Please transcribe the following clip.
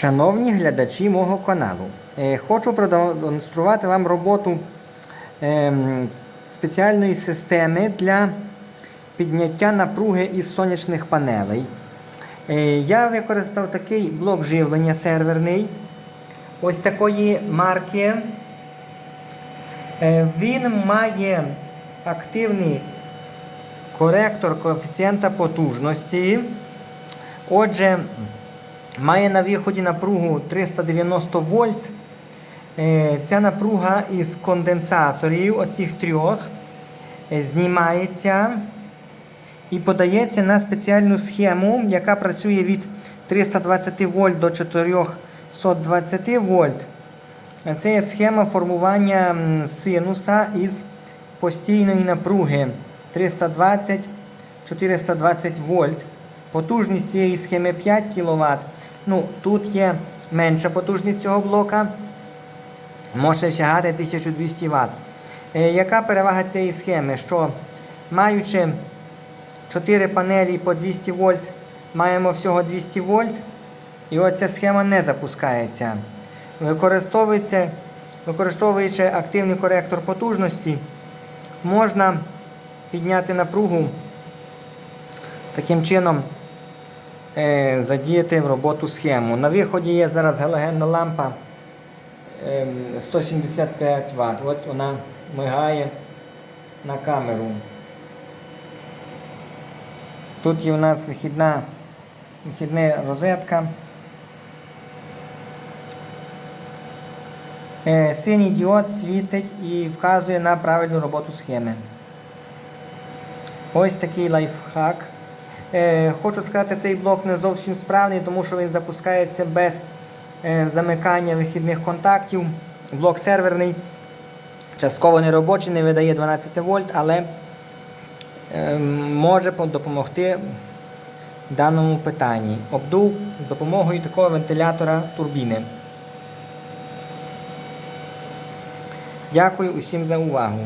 Шановні глядачі мого каналу, е, хочу продемонструвати вам роботу ем, спеціальної системи для підняття напруги із сонячних панелей. Е, Я використав такий блок живлення серверний, ось такої марки. Е, Він має активний коректор коефіцієнта потужності. Отже, має на виході напругу 390 вольт. Е, Ця напруга із конденсаторів, оцих трьох, е, знімається і подається на спеціальну схему, яка працює від 320 вольт до 420 вольт. Це є схема формування синуса із постійної напруги 320-420 вольт. Потужність цієї схеми 5 кВт. Ну, тут є менша потужність цього блока. Може сягати 1200 Вт. Е, яка перевага цієї схеми? Що маючи 4 панелі по 200 вольт, маємо всього 200 вольт. І оця схема не запускається. Використовується, використовуючи активний коректор потужності, можна підняти напругу таким чином задіяти в роботу схему. На виході є зараз галогенна лампа е, 175 Вт. Ось вона мигає на камеру. Тут є у нас вихідна, вихідна розетка. Е, Синій діод світить і вказує на правильну роботу схеми. Ось такий лайфхак. Е, Хочу сказати, цей блок не зовсім справний, тому що він запускається без е, замикання вихідних контактів. Блок серверний, частково неробочий, не видає 12 вольт, але е, може допомогти в даному питанні. Обдув з допомогою такого вентилятора турбіни. Дякую усім за увагу.